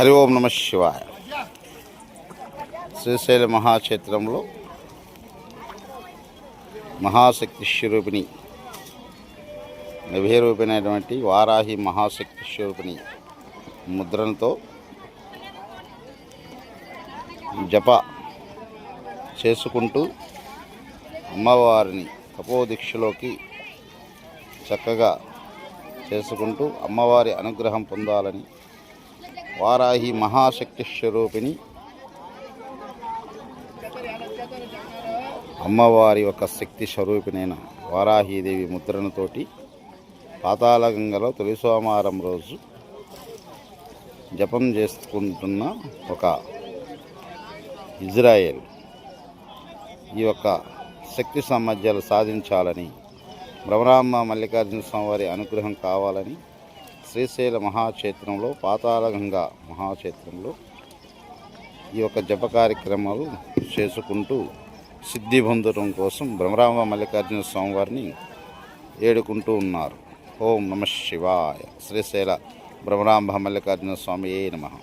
హరి ఓం నమ శివాయ. శ్రీశైల మహాక్షేత్రంలో మహాశక్తి స్వరూపిణి నభేరూపినటువంటి వారాహి మహాశక్తి స్వరూపిణి ముద్రణతో జప చేసుకుంటూ అమ్మవారిని తపోదీక్షలోకి చక్కగా చేసుకుంటూ అమ్మవారి అనుగ్రహం పొందాలని వారాహి మహాశక్తి స్వరూపిణి అమ్మవారి యొక్క శక్తి స్వరూపిణైన వారాహీదేవి ముద్రణతోటి పాతాళగంగలో తొలి సోమవారం రోజు జపం చేసుకుంటున్న ఒక ఇజ్రాయెల్ ఈ యొక్క శక్తి సామర్థ్యాలు సాధించాలని భ్రమరాంబ మల్లికార్జున స్వామివారి అనుగ్రహం కావాలని శ్రీశైల మహాక్షేత్రంలో పాతాళగంగా మహాక్షేత్రంలో ఈ యొక్క జప కార్యక్రమాలు చేసుకుంటూ సిద్ధి పొందడం కోసం బ్రహ్మరామ మల్లికార్జున స్వామివారిని ఏడుకుంటూ ఉన్నారు. ఓం నమ శివాయ. శ్రీశైల బ్రహ్మరాంభ మల్లికార్జున స్వామి ఏ నమః.